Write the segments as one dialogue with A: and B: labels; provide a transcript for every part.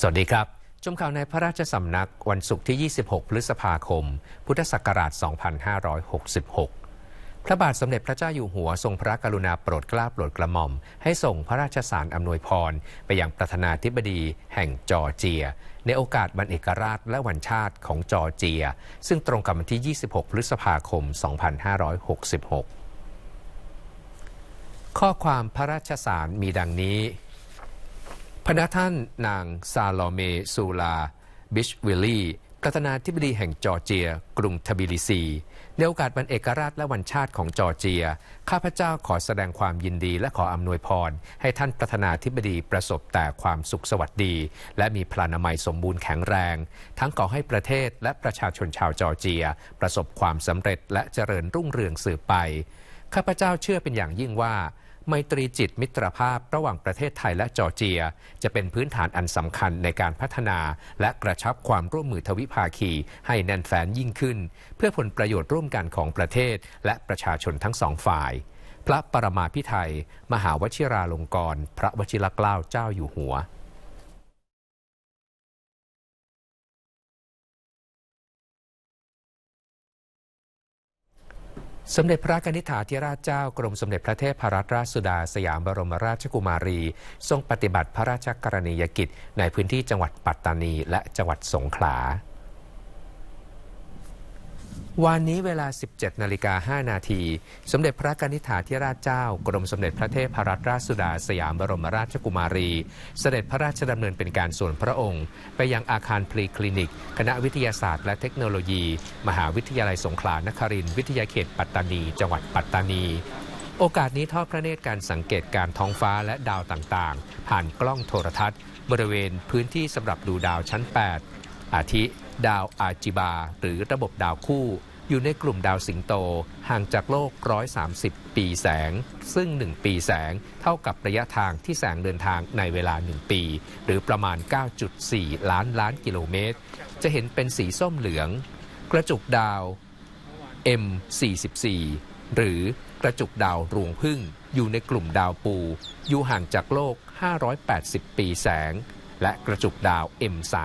A: สวัสดีครับ ชมข่าวในพระราชสำนักวันศุกร์ที่ 26 พฤษภาคม พุทธศักราช 2566 พระบาทสมเด็จพระเจ้าอยู่หัวทรงพระกรุณาโปรดเกล้าโปรดกระหม่อม ให้ส่งพระราชสารอำนวยพร ไปยังประธานาธิบดีแห่งจอร์เจีย ในโอกาสวันเอกราชและวันชาติของจอร์เจีย ซึ่งตรงกับวันที่ 26 พฤษภาคม 2566 ข้อความพระราชสารมีดังนี้ พระท่านนางซาโลเมซูลา บิชวิลลี่ประธานาธิบดีแห่งจอร์เจีย กรุงทบิลิซี ในโอกาสวันเอกราชและวันชาติของจอร์เจีย ข้าพเจ้าขอแสดงความยินดีและขออำนวยพร ให้ท่านประธานาธิบดีประสบแต่ความสุขสวัสดี และมีพลานามัยสมบูรณ์แข็งแรง ทั้งขอให้ประเทศและประชาชนชาวจอร์เจีย ประสบความสำเร็จและเจริญรุ่งเรืองสืบไป ข้าพเจ้าเชื่อเป็นอย่างยิ่งว่า ไมตรีจิตมิตรภาพระหว่างประเทศไทยและจอร์เจีย จะเป็นพื้นฐานอันสำคัญในการพัฒนา และกระชับความร่วมมือทวิภาคี ให้แน่นแฟ้นยิ่งขึ้น เพื่อผลประโยชน์ร่วมกันของประเทศ และประชาชนทั้งสองฝ่าย พระปรมาพิไทยมหาวชิราลงกรณ์พระวชิรเกล้าเจ้าอยู่หัว สมเด็จพระนิษฐาธิราชเจ้ากรมสมเด็จพระเทพรัตนราชสุดาสยามบรมราชกุมารี ทรงปฏิบัติพระราชกรณียกิจ ในพื้นที่จังหวัดปัตตานีและจังหวัดสงขลา วันนี้เวลา 17 นาฬิกา 5 นาที สมเด็จพระกนิษฐาธิราชเจ้า กรมสมเด็จพระเทพรัตนราชสุดาสยามบรมราชกุมารี เสด็จพระราชดำเนินเป็นการส่วนพระองค์ ไปยังอาคารพลีคลินิก คณะวิทยาศาสตร์และเทคโนโลยี มหาวิทยาลัยสงขลานครินทร์วิทยาเขตปัตตานี จังหวัดปัตตานี โอกาสนี้ทอดพระเนตรการสังเกตการท้องฟ้าและดาวต่างๆ ผ่านกล้องโทรทัศน์ บริเวณพื้นที่สำหรับดูดาวชั้น 8 อาทิ ดาวอาจิบา หรือระบบดาวคู่ อยู่ในกลุ่มดาวสิงโต ห่างจากโลก 130 ปีแสง ซึ่ง 1 ปีแสง เท่ากับระยะทางที่แสงเดินทางในเวลา 1 ปี หรือประมาณ 9.4 ล้านล้านกิโลเมตร จะเห็นเป็นสีส้มเหลือง กระจุกดาว M44 หรือกระจุกดาวรวงพึ่ง อยู่ในกลุ่มดาวปู อยู่ห่างจากโลก 580 ปีแสง และกระจุกดาว M3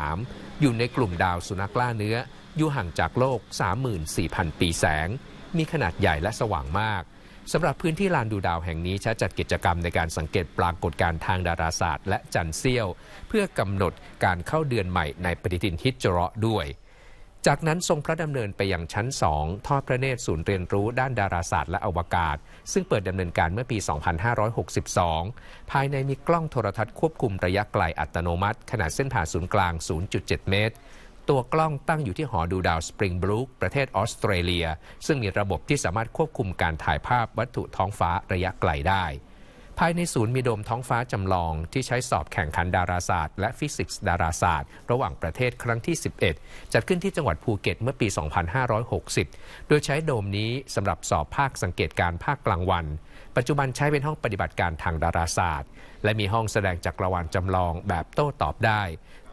A: อยู่ในกลุ่มดาวสุนัขล่าเนื้อ อยู่ห่างจากโลก 34,000 ปีแสง มีขนาดใหญ่และสว่างมากสำหรับพื้นที่ลานดูดาวแห่งนี้ใช้จัดกิจกรรมในการสังเกตปรากฏการณ์ทางดาราศาสตร์และจันทร์เสี้ยว เพื่อกำหนดการเข้าเดือนใหม่ในปฏิทินฮิจเราะด้วย จากนั้นทรงพระดำเนินไปยังชั้น 2 ทอดพระเนตรศูนย์เรียนรู้ด้านดาราศาสตร์และอวกาศ ซึ่งเปิดดำเนินการเมื่อปี 2562 ภายในมีกล้องโทรทัศน์ควบคุมระยะไกลอัตโนมัติ ขนาดเส้นผ่าศูนย์กลาง 0.7 เมตร ตัวกล้องตั้งอยู่ที่หอดูดาวสปริงบรูคประเทศออสเตรเลีย ซึ่งมีระบบที่สามารถควบคุมการถ่ายภาพวัตถุท้องฟ้าระยะไกลได้ ภายในศูนย์มีโดมท้องฟ้าจำลองที่ใช้สอบแข่งขันดาราศาสตร์และฟิสิกส์ดาราศาสตร์ ระหว่างประเทศครั้งที่ 11 จัดขึ้นที่จังหวัดภูเก็ตเมื่อปี 2560 โดยใช้โดมนี้สำหรับสอบภาคสังเกตการภาคกลางวัน ปัจจุบันใช้เป็นห้องปฏิบัติการทางดาราศาสตร์ และมีห้องแสดงจักรวาลจำลองแบบโต้ตอบได้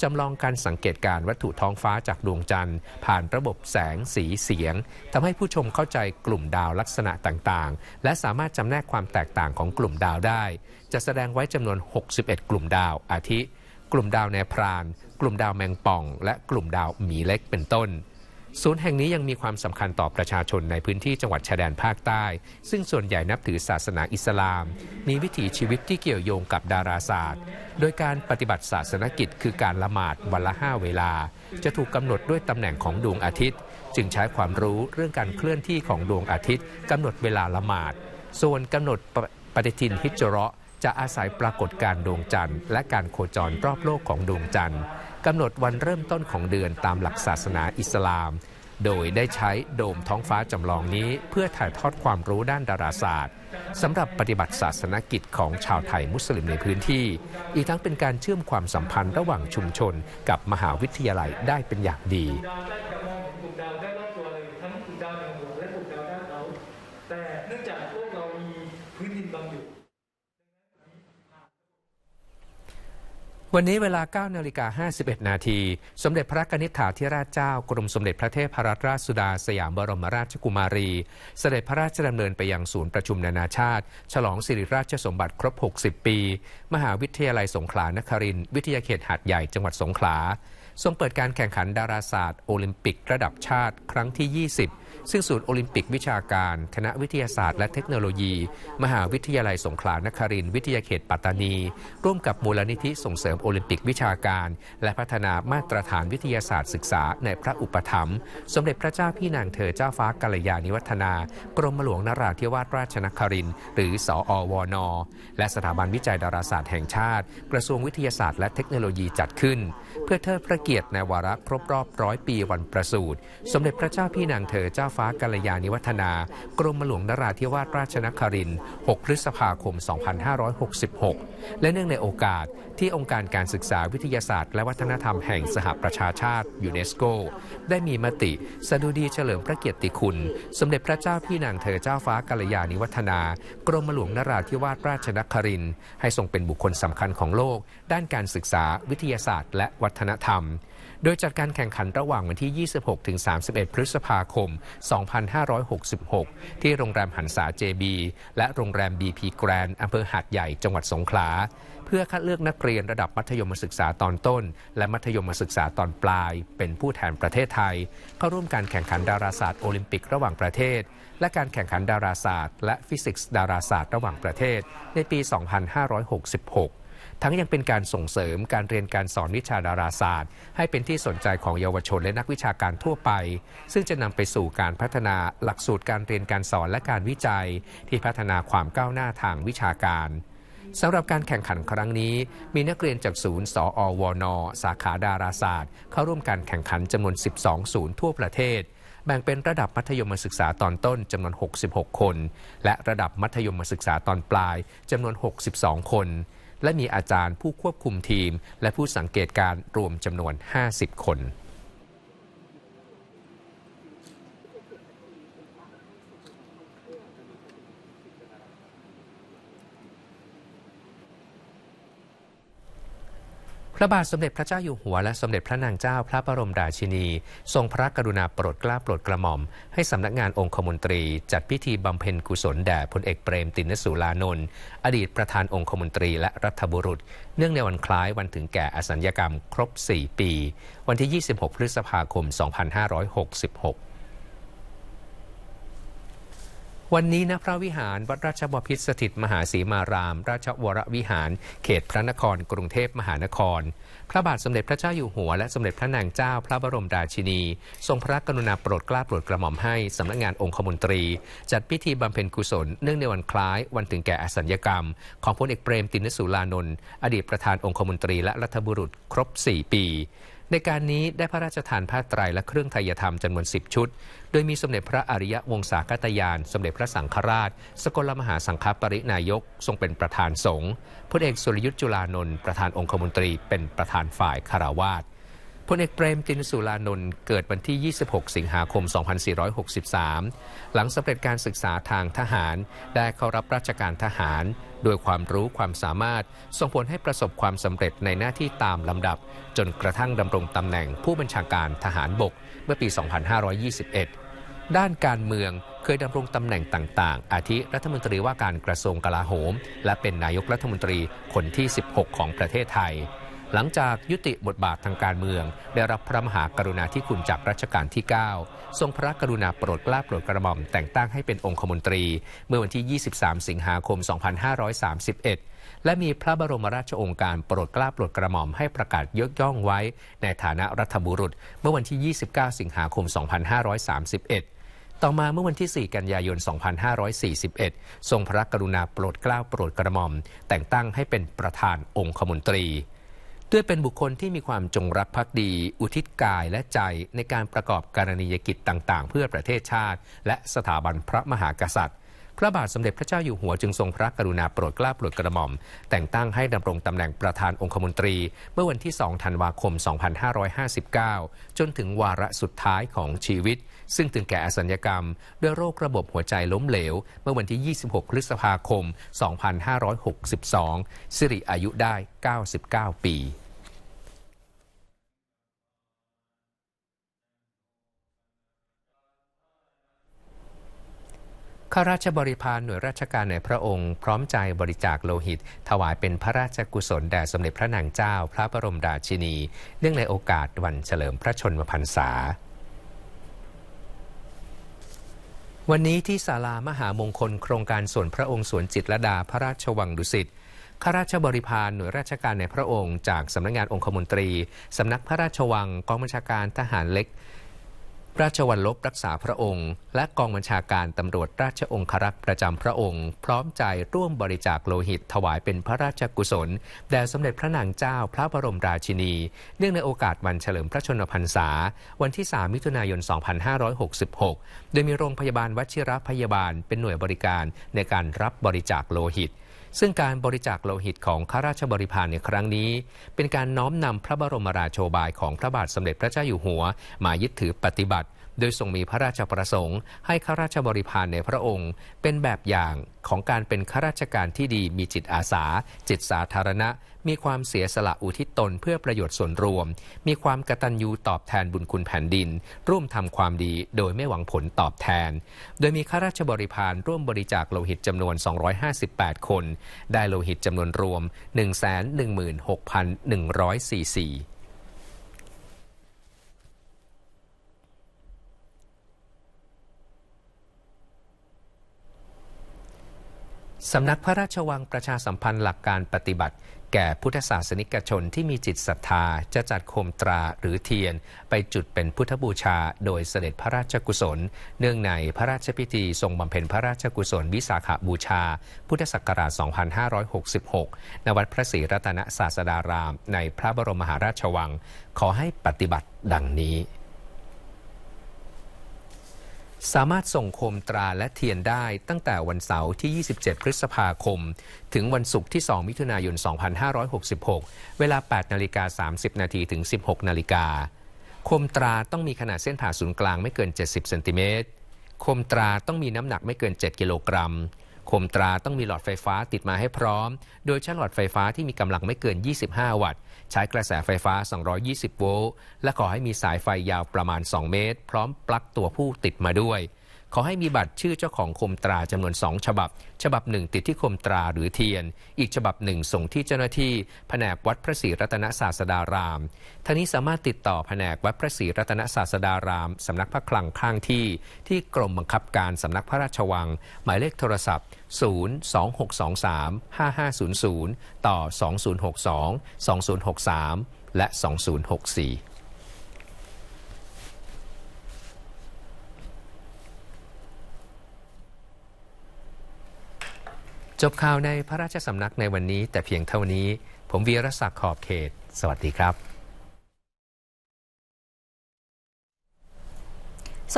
A: จำลองการสังเกตการวัตถุท้องฟ้าจากดวงจันทร์ ผ่านระบบแสงสีเสียงทำให้ผู้ชมเข้าใจกลุ่มดาวลักษณะต่างๆ และสามารถจำแนกความแตกต่างของกลุ่มดาวได้ จะแสดงไว้จำนวน 61 กลุ่มดาวอาทิ กลุ่มดาวแนวพราน กลุ่มดาวแมงป่อง และกลุ่มดาวหมีเล็กเป็นต้น ศูนย์แห่งนี้ยังมีความสำคัญต่อประชาชนในพื้นที่จังหวัดชายแดนภาคใต้ ซึ่งส่วนใหญ่นับถือศาสนาอิสลาม มีวิถีชีวิตที่เกี่ยวโยงกับดาราศาสตร์ โดยการปฏิบัติศาสนกิจ คือการละหมาดวันละห้าเวลา จะถูกกำหนดด้วยตำแหน่งของดวงอาทิตย์ จึงใช้ความรู้เรื่องการเคลื่อนที่ของดวงอาทิตย์กำหนดเวลาละหมาด ส่วนกำหนดปปฏิทินฮิจเราะจะอาศัยปรากฏการดวงจันทร์ และการโคจรรอบโลกของดวงจันทร์ กำหนดวันเริ่มต้นของเดือนตามหลักศาสนาอิสลาม โดยได้ใช้โดมท้องฟ้าจำลองนี้ เพื่อถ่ายทอดความรู้ด้านดาราศาสตร์สำหรับปฏิบัติศาสนกิจของชาวไทยมุสลิมในพื้นที่ อีกทั้งเป็นการเชื่อมความสัมพันธ์ระหว่างชุมชนกับมหาวิทยาลัยได้เป็นอย่างดีา
B: วได้รอบตัวเลยทั้งกลุ่มดาวแห่งหัวและกลุ่มดาวด้านเขาแต่เนื่องจากโลกเรามีพื้นดินบังอยู่
A: วันนี้เวลา 9นาฬิกา51 นาที สมเด็จพระกนิษฐาธิราชเจ้ากรมสมเด็จพระเทพรัตนราชสุดาสยามบรมราชกุมารี เสด็จพระราชดำเนินไปยังศูนย์ประชุมนานาชาติ ฉลองสิริราชสมบัติครบ 60 ปี มหาวิทยาลัยสงขลานครินทร์วิทยาเขตหาดใหญ่จังหวัดสงขลา ทรงเปิดการแข่งขันดาราศาสตร์ โอลิมปิกระดับชาติครั้งที่ 20 ซึ่งศูนย์โอลิมปิกวิชาการ คณะวิทยาศาสตร์และเทคโนโลยี มหาวิทยาลัยสงขลานครินทร์วิทยาเขตปัตตานี ร่วมกับมูลนิธิส่งเสริมโอลิมปิกวิชาการ และพัฒนามาตรฐานวิทยาศาสตร์ศึกษาในพระอุปถัมภ์สมเด็จพระเจ้าพี่นางเธอเจ้าฟ้ากัลยาณิวัฒนา กรมหลวงนราธิวาสราชนครินหรือสออวนและสถาบันวิจัยดาราศาสตร์แห่งชาติ กระทรวงวิทยาศาสตร์และเทคโนโลยีจัดขึ้น เพื่อเทิดพระเกียรติในวาระครบรอบร้อยปีวันประสูติสมเด็จพระเจ้าพี่นางเธอเจ้าฟ้ากัลยาณิวัฒนา กรมหลวงนราธิวาสราชนครินทร์6พฤษภาคม 2566 และเนื่องในโอกาสที่องค์การการศึกษาวิทยาศาสตร์ และวัฒนธรรมแห่งสหประชาชาติยูเนสโก ได้มีมติสดุดีเฉลิมพระเกียรติคุณ สมเด็จพระเจ้าพี่นางเธอเจ้าฟ้ากัลยาณิวัฒนา กรมหลวงนราธิวาสราชนครินให้ทรงเป็นบุคคลสำคัญของโลก ด้านการศึกษาวิทยาศาสตร์ และวัฒนธรรม โดยจัดการแข่งขันระหว่างวันที่ 26 ถึง 31 พฤษภาคม 2566 ที่โรงแรมหันษา JB และโรงแรม BP Grand อำเภอหาดใหญ่จังหวัดสงขลา เพื่อคัดเลือกนักเรียนระดับมัธยมศึกษาตอนต้น และมัธยมศึกษาตอนปลาย เป็นผู้แทนประเทศไทย เข้าร่วมการแข่งขันดาราศาสตร์โอลิมปิกระหว่างประเทศ และการแข่งขันดาราศาสตร์ และฟิสิกส์ดาราศาสตร์ระหว่างประเทศ ในปี 2566 ทั้งยังเป็นการส่งเสริมการเรียนการสอนวิชาดาราศาสตร์ ให้เป็นที่สนใจของเยาวชนและนักวิชาการทั่วไป ซึ่งจะนำไปสู่การพัฒนาหลักสูตรการเรียนการสอนและการวิจัย ที่พัฒนาความก้าวหน้าทางวิชาการสำหรับการแข่งขันครั้งนี้ มีนักเรียนจากศูนย์ สออวนสาขาดาราศาสตร์ เข้าร่วมการแข่งขันจำนวน 12 ศูนย์ทั่วประเทศ แบ่งเป็นระดับมัธยมศึกษาตอนต้นจำนวน 66 คน และระดับมัธยมศึกษาตอนปลายจำนวน 62 คน และมีอาจารย์ผู้ควบคุมทีม และผู้สังเกตการรวมจำนวน 50 คน พระบาทสมเด็จพระเจ้าอยู่หัวและสมเด็จพระนางเจ้าพระบรมราชินี ทรงพระกรุณาโปรดเกล้าโปรดกระหม่อม ให้สำนักงานองคมนตรี จัดพิธีบำเพ็ญกุศลแด่พลเอกเปรมตินสุรานนท์อดีตประธานองคมนตรีและรัฐบุรุษ เนื่องในวันคล้ายวันถึงแก่อสัญญกรรมครบ 4 ปี วันที่ 26 พฤษภาคม 2566 วันนี้ณพระวิหารวัดราชบพิตรสถิตมหาศรีมาราม ราชวรวิหาร เขตพระนคร กรุงเทพมหานคร พระบาทสมเด็จพระเจ้าอยู่หัว และสมเด็จพระนางเจ้าพระบรมราชินี ทรงพระกรุณาโปรดเกล้าโปรดกระหม่อมให้สำนักงานองคมนตรี จัดพิธีบำเพ็ญกุศลเนื่องในวันคล้าย วันถึงแก่อสัญญกรรม ของพลเอกเปรมตินสุรานนท์อดีตประธานองคมนตรีและรัฐบุรุษครบ 4 ปี ในการนี้ได้พระราชทานผ้าไตรและเครื่องไทยธรรมจำนวน 10 ชุด โดยมีสมเด็จพระอริยวงศากตยาน สมเด็จพระสังฆราช สกลมหาสังฆปรินายก ทรงเป็นประธานสงฆ์พลเอกสุรยุทธ์จุลานนท์ประธานองคมนตรีเป็นประธานฝ่ายคารวาส พลเอกเปรมตินสุรานนท์เกิดวันที่ 26 สิงหาคม 2463 หลังสำเร็จการศึกษาทางทหาร ได้เข้ารับราชการทหารโดยความรู้ความสามารถ ส่งผลให้ประสบความสำเร็จในหน้าที่ตามลำดับ จนกระทั่งดำรงตำแหน่งผู้บัญชาการทหารบกเมื่อปี 2521 ด้านการเมืองเคยดำรงตำแหน่งต่าง ๆ อาทิรัฐมนตรีว่าการกระทรวงกลาโหม และเป็นนายกรัฐมนตรีคนที่ 16 ของประเทศไทย หลังจากยุติบทบาททางการเมือง ได้รับพระมหากรุณาธิคุณจากรัชกาลที่ 9 ทรงพระกรุณาโปรดเกล้าโปรดกระหม่อมแต่งตั้งให้เป็นองคมนตรี เมื่อวันที่ 23 สิงหาคม 2531 และมีพระบรมราชโองการโปรดเกล้าโปรดกระหม่อมให้ประกาศยกย่องไว้ ในฐานะรัฐบุรุษ เมื่อวันที่ 29 สิงหาคม 2531ต่อมาเมื่อวันที่ 4 กันยายน 2541 ทรงพระกรุณาโปรดเกล้าโปรดกระหม่อม แต่งตั้งให้เป็นประธานองคมนตรี ด้วยเป็นบุคคลที่มีความจงรักภักดี อุทิศกายและใจในการประกอบการณียกิจต่างๆ เพื่อประเทศชาติ และสถาบันพระมหากษัตริย์ พระบาทสมเด็จพระเจ้าอยู่หัวจึงทรงพระกรุณาโปรดเกล้าโปรดกระหม่อม แต่งตั้งให้ดำรงตำแหน่งประธานองคมนตรี เมื่อวันที่ 2 ธันวาคม 2559 จนถึงวาระสุดท้ายของชีวิต ซึ่งถึงแก่อสัญญกรรม ด้วยโรคระบบหัวใจล้มเหลว เมื่อวันที่ 26 พฤษภาคม 2562 สิริอายุได้ 99 ปี ข้าราชบริพารหน่วยราชการในพระองค์ พร้อมใจบริจาคโลหิต ถวายเป็นพระราชกุศลแด่สมเด็จพระนางเจ้า พระบรมราชินี เนื่องในโอกาสวันเฉลิมพระชนมพรรษาวันนี้ที่ศาลามหามงคลโครงการส่วนพระองค์สวนจิตรดาพระราชวังดุสิตข้าราชบริพารหน่วยราชการในพระองค์ จากสำนักงานองคมนตรี สำนักพระราชวังกองบัญชาการทหารเล็ก ราชวัลลบรักษาพระองค์ และกองบัญชาการตำรวจราชองครักษ์ประจำพระองค์ พร้อมใจร่วมบริจาคโลหิตถวายเป็นพระราชกุศล แด่สมเด็จพระนางเจ้าพระบรมราชินี เนื่องในโอกาสวันเฉลิมพระชนมพรรษา วันที่ 3 มิถุนายน 2566 โดยมีโรงพยาบาลวชิรพยาบาลเป็นหน่วยบริการในการรับบริจาคโลหิต ซึ่งการบริจาคโลหิตของข้าราชบริพารในครั้งนี้ เป็นการน้อมนำพระบรมราโชบายของพระบาทสมเด็จพระเจ้าอยู่หัว มายึดถือปฏิบัติ โดยทรงมีพระราชประสงค์ ให้ข้าราชบริพารในพระองค์ เป็นแบบอย่างของการเป็นข้าราชการที่ดีมีจิตอาสา จิตสาธารณะ มีความเสียสละอุทิศตนเพื่อประโยชน์ส่วนรวม มีความกตัญญูตอบแทนบุญคุณแผ่นดิน ร่วมทำความดีโดยไม่หวังผลตอบแทน โดยมีข้าราชบริพารร่วมบริจาคโลหิตจำนวน 258 คน ได้โลหิตจำนวนรวม 116,104 สำนักพระราชวังประชาสัมพันธ์หลักการปฏิบัติ แก่พุทธศาสนิกชนที่มีจิตศรัทธาจะจัดโคมตราหรือเทียน ไปจุดเป็นพุทธบูชา โดยเสด็จพระราชกุศล เนื่องในพระราชพิธีทรงบำเพ็ญพระราชกุศลวิสาขบูชา พุทธศักราช 2566 ณ วัดพระศรีรัตนศาสดาราม ในพระบรมมหาราชวัง ขอให้ปฏิบัติดังนี้ สามารถส่งโคมตราและเทียนได้ตั้งแต่วันเสาร์ที่ 27 พฤษภาคม ถึงวันศุกร์ที่ 2 มิถุนายน 2566 เวลา 8 นาฬิกา 30 นาทีถึง 16 นาฬิกา โคมตราต้องมีขนาดเส้นผ่าศูนย์กลางไม่เกิน 70 เซนติเมตร โคมตราต้องมีน้ำหนักไม่เกิน 7 กิโลกรัม คมตราต้องมีหลอดไฟฟ้าติดมาให้พร้อม โดยใช้หลอดไฟฟ้าที่มีกำลังไม่เกิน 25 วัตต์ ใช้กระแสไฟฟ้า 220 โวลต์ และขอให้มีสายไฟยาวประมาณ 2 เมตร พร้อมปลั๊กตัวผู้ติดมาด้วย ขอให้มีบัตรชื่อเจ้าของคมตราจำนวน 2 ฉบับ ฉบับหนึ่งติดที่คมตราหรือเทียน อีกฉบับหนึ่งส่งที่เจ้าหน้าที่แผนกวัดพระศรีรัตนศาสดารามท่านี้สามารถติดต่อแผนกวัดพระศรีรัตนศาสดารามสำนักพระคลังข้างที่ ที่กรมบังคับการสำนักพระราชวัง หมายเลขโทรศัพท์ 02623 5500 ต่อ 2062 2063 และ 2064 จบข่าวในพระราชสำนักในวันนี้ แต่เพียงเท่านี้ ผมวีรศักดิ์ขอบเขต สวัสดีครับ